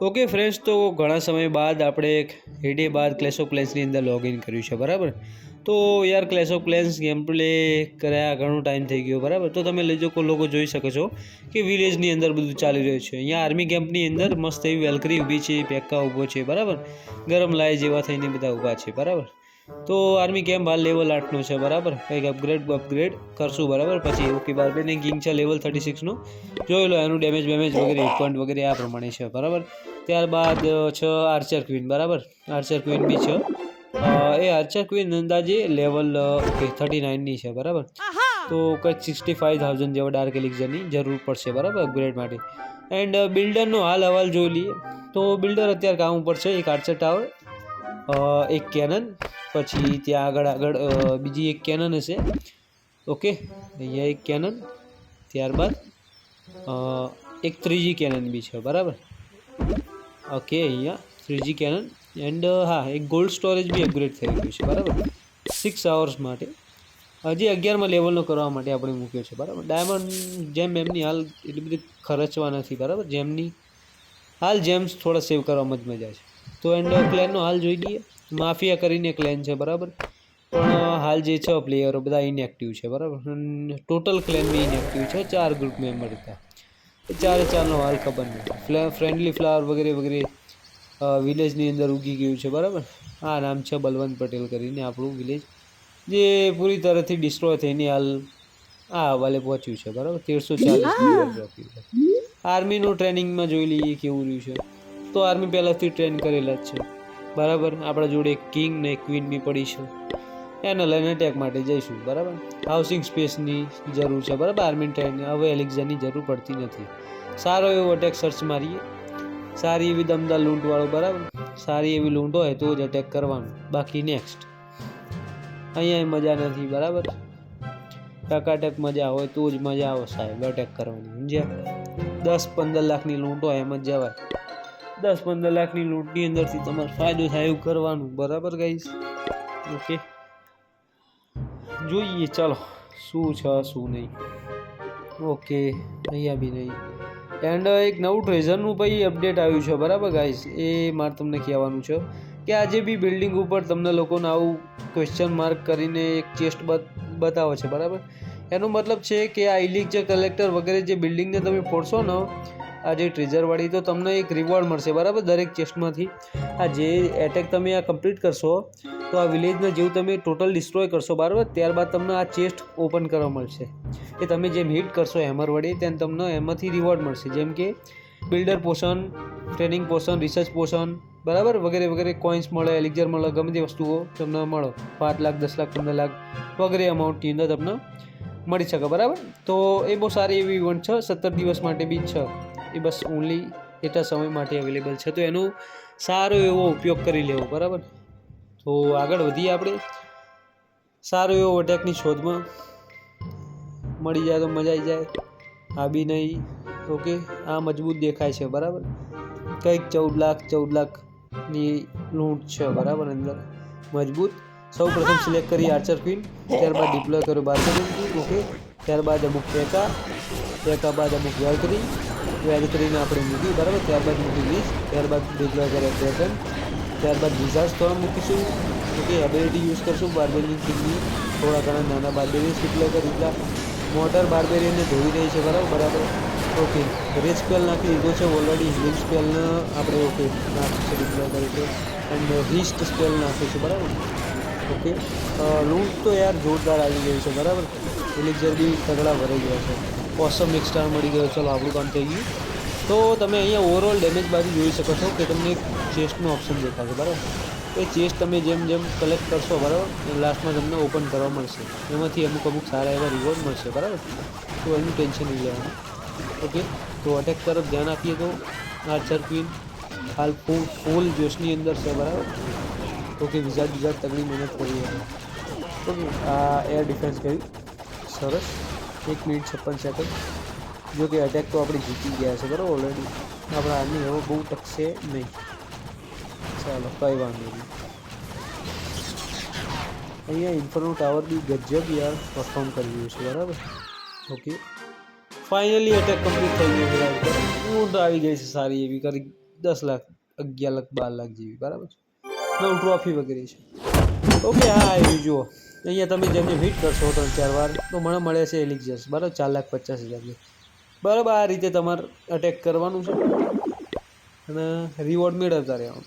Okay friends તો ઘણા સમય બાદ આપણે એક હેડે બાદ ક્લેશ ઓફ ક્લેન્સની અંદર લોગિન કર્યું છે, બરાબર? તો યાર Clash of Clans game play કર્યા ઘણો ટાઈમ થઈ ગયો, બરાબર? તો તમે લેજો લોકો જોઈ શકો છો કે વિલેજની અંદર બધું ચાલી રહ્યું છે. અહીંયા આર્મી કેમ્પની અંદર મસ્ત એવી વેલકરી ઊભી છે પેક્કા ઊભો છે, બરાબર? ગરમ લાય જેવા થઈને બધા ઊભા છે, બરાબર? તો આર્મી કેમ્પ હાલ લેવલ આઠનું છે બરાબર? કંઈક અપગ્રેડ અપગ્રેડ કરશું બરાબર? પછી ઓકે બાર્બેનિંગ કિંગ છે લેવલ થર્ટી સિક્સનું જોઈ લો એનું ડેમેજ બેમેજ વગેરે હિટ પોઈન્ટ વગેરે આ પ્રમાણે છે બરાબર? ત્યારબાદ છ આર્ચર ક્વીન બરાબર? આર્ચર ક્વીન બી છે. એ આર્ચર ક્વીન અંદાજે લેવલ ઓકે થર્ટી નાઇનની છે બરાબર? તો કંઈક સિક્સટી ફાઇવ થાઉઝન્ડ જેવા ડાર્ક એલિક્ઝરની જરૂર પડશે બરાબર? અપગ્રેડ માટે. એન્ડ બિલ્ડરનો હાલ અહેવાલ જોઈ લઈએ. તો બિલ્ડર અત્યારે કામ ઉપર છે એક આર્ચર ટાવર એક કેનન પછી ત્યાં આગળ આગળ બીજી એક કેનન હશે. ઓકે અહીંયા એક કેનન ત્યારબાદ એક ત્રીજી કેનન બી છે, બરાબર? ઓકે અહીંયા ત્રીજી કેનન એન્ડ હા, એક ગોલ્ડ સ્ટોરેજ બી અપગ્રેડ થઈ ગયું છે, બરાબર? સિક્સ અવર્સ માટે. હજી અગિયારમાં લેવલનો કરવા માટે આપણે મૂક્યો છે, બરાબર? ડાયમંડ જેમ એમની હાલ એટલી બધી ખર્ચવા નથી, બરાબર? જેમની હાલ જેમ્સ થોડા સેવ કરવામાં જ મજા છે. તો એન્ડ ક્લેનનો હાલ જોઈ લઈએ. માફિયા કરીને ક્લેન છે બરાબર? પણ હાલ જે છે પ્લેયરો બધા ઇનએક્ટિવ છે બરાબર? ટોટલ ક્લેનમાં ઇનએક્ટિવ છે ચાર ગ્રુપ મેમ્બર હતા. ચારે ચારનો હાલ ખબર નથી. ફ્લે ફ્રેન્ડલી ફ્લાવર વગેરે વગેરે વિલેજની અંદર ઉગી ગયું છે બરાબર? આ નામ છે બલવંત પટેલ કરીને આપણું વિલેજ જે પૂરી તરહથી ડિસ્ટ્રોય થઈને હાલ આ હવાલે પહોંચ્યું છે બરાબર? તેરસો ચાલીસ આર્મીનું ટ્રેનિંગમાં જોઈ લઈએ કેવું રહ્યું છે. તો આર્મી પહેલાંથી ટ્રેન કરેલા જ છે. બરાબર? આપણા જોડે કિંગ ને ક્વીન બી પડી છે. એને લઈને અટેક માટે જઈશું, બરાબર? હાઉસિંગ સ્પેસની જરૂર છે, બરાબર? આર્મી ટ્રેન હવે એલેક્ઝાની જરૂર પડતી નથી. સારો એવો અટેક સર્ચ મારીએ. સારી એવી દમદાર લૂંટવાળો, બરાબર? સારી એવી લૂંટ હોય તો જ અટેક કરવાનું. બાકી નેક્સ્ટ અહીંયા મજા નથી, બરાબર? ટકાટક મજા હોય તો જ મજા આવે સાહેબ અટેક કરવાની, સમજ્યા? દસ પંદર લાખની લૂંટ હોય એમ જ જવાય. દસ પંદર લાખની લૂંટની અંદરથી તમારે ફાયદો થાય એવું કરવાનું. બરાબર ગાઈસ ઓકે જોઈએ, ચાલો. શું છે, શું નહીં. ઓકે અહીંયા બી નહીં. એન્ડ એક નવું ટ્રેઝરનું ભાઈ અપડેટ આવ્યું છે. બરાબર ગાઈસ એ મારે તમને કહેવાનું છે કે આજે બી બિલ્ડિંગ ઉપર તમને લોકોને આવું ક્વેશ્ચન માર્ક કરીને એક ચેસ્ટ બતાવે છે. બરાબર? એનો મતલબ છે કે આ ઇલિક જે કલેક્ટર વગેરે જે બિલ્ડિંગને તમે ફોડશો ને આ જે ટ્રેઝરવાળી તો તમને એક રિવોર્ડ મળશે, બરાબર? દરેક ચેસ્ટમાંથી. આ જે એટેક તમે આ કમ્પ્લીટ કરશો, તો આ વિલેજને જેવું તમે ટોટલ ડિસ્ટ્રોય કરશો, બરાબર? ત્યારબાદ તમને આ ચેસ્ટ ઓપન કરવા મળશે. એ તમે જેમ હિટ કરશો હેમર વડે, તેમ તમને એમાંથી રિવોર્ડ મળશે. જેમ કે બિલ્ડર પોષણ ટ્રેનિંગ પોષણ રિસર્ચ પોષણ બરાબર? વગેરે વગેરે કોઈન્સ મળે એલિક્ઝર મળે, ગમે તે વસ્તુઓ તમને મળે. પાંચ લાખ, દસ લાખ, પંદર લાખ વગેરે અમાઉન્ટની અંદર તમને મળી શકે, બરાબર? તો એ બહુ સારી એવી ઇવેન્ટ છે, સત્તર દિવસ માટે બી છે. એ બસ ઓનલી એટલા સમય માટે અવેલેબલ છે. તો એનો સારો એવો ઉપયોગ કરી લેવો, બરાબર? તો આગળ વધીએ આપણે. સારો એવો અટેકની શોધમાં. મળી જાય તો મજા આવી જાય. આ બી નહીં. ઓકે? આ મજબૂત દેખાય છે, બરાબર? કંઈક ચૌદ લાખ, ચૌદ લાખની લૂંટ છે, બરાબર, અંદર. મજબૂત. સૌ પ્રથમ સિલેક્ટ કરી આર્ચર ક્વીન ત્યારબાદ ડિપ્લોય કર્યો બાર ઓકે? ત્યારબાદ અમુક ટેકા ટેકા બાદ અમુક વેલકરી વેલકરીને આપણે મૂકી, બરાબર? ત્યારબાદ મૂકી વીસ, ત્યારબાદ ડિપ્લોય કરે ડ્રેગન ત્યારબાદ વિઝાર્સ થોડા મૂકીશું. ઓકે એબિલિટી યુઝ કરશું. બાર્બેરિયન કિંગની થોડા ઘણા નાના બાર્બેરિયન્સ ડિપ્લોય કરી દીધા. મોટર બાર્બેરિયનને ધોઈ રહી છે, બરાબર? બરાબર. ઓકે રેડ સ્પેલ નાખી દીધો છે ઓલરેડી હિલિંગ સ્પેલને આપણે, ઓકે નાખીશું ડિપ્લોય કરીશું એન્ડ હિસ્ટ સ્પેલ નાખીશું બરાબર? ઓકે લૂંટ તો યાર જોરદાર આવી ગઈ છે, બરાબર? એલિક્ઝર બી તગડા ભરાઈ ગયા છે ઓસમ એક સ્ટાર મળી ગયો ચલો આપણું કામ થઈ ગયું તો તમે અહીંયા ઓવરઓલ ડેમેજ બાજુ જોઈ શકો છો કે તમને એક ચેસ્ટનો ઓપ્શન દેખાશે બરાબર એ ચેસ્ટ તમે જેમ જેમ કલેક્ટ કરશો બરાબર લાસ્ટમાં તમને ઓપન કરવા મળશે એમાંથી અમુક અમુક સારા એવા રિવોર્ડ મળશે, બરાબર? તો એનું ટેન્શન નહીં લેવાનું. ઓકે તો અટેક તરફ ધ્યાન આપીએ તો આર્ચર ક્વીન હાલ ફૂલ ફૂલ જોશની અંદર છે, બરાબર? ઓકે વિઝાટ વિઝાટ તગડી મહેનત કરી છે. ઓકે આ એર ડિફેન્સ કર્યું સરસ એક મિનિટ છપ્પન સેકન્ડ જો કે અટેક તો આપણે જીતી ગયા છે બરાબર ઓલરેડી આપણા આર્મી હવે બહુ ટકશે નહીં ચાલો કંઈ વાંધો નહીં અહીંયા ઇન્ફરનો ટાવર બી ગજબ યાર પરફોર્મ કરી રહ્યું છે બરાબર ઓકે ફાઇનલી અટેક કમ્પ્લીટ થઈ ગયો છે ઊંટ આવી ગઈ છે સારી એવી કરી દસ લાખ અગિયાર લાખ બાર લાખ જેવી બરાબર છે નવ ટ્રોફી વગેરે છે ઓકે હા આવી જુઓ અહીંયા તમે જેમને હિટ કરશો ત્રણ ચાર વાર, તો મને મળે છે એલિક્ઝર્સ બરાબર? ચાર લાખ પચાસ હજારની. બરાબર? આ રીતે તમારે અટેક કરવાનું છે. અને રિવોર્ડ મેળવતા રહેવાનું.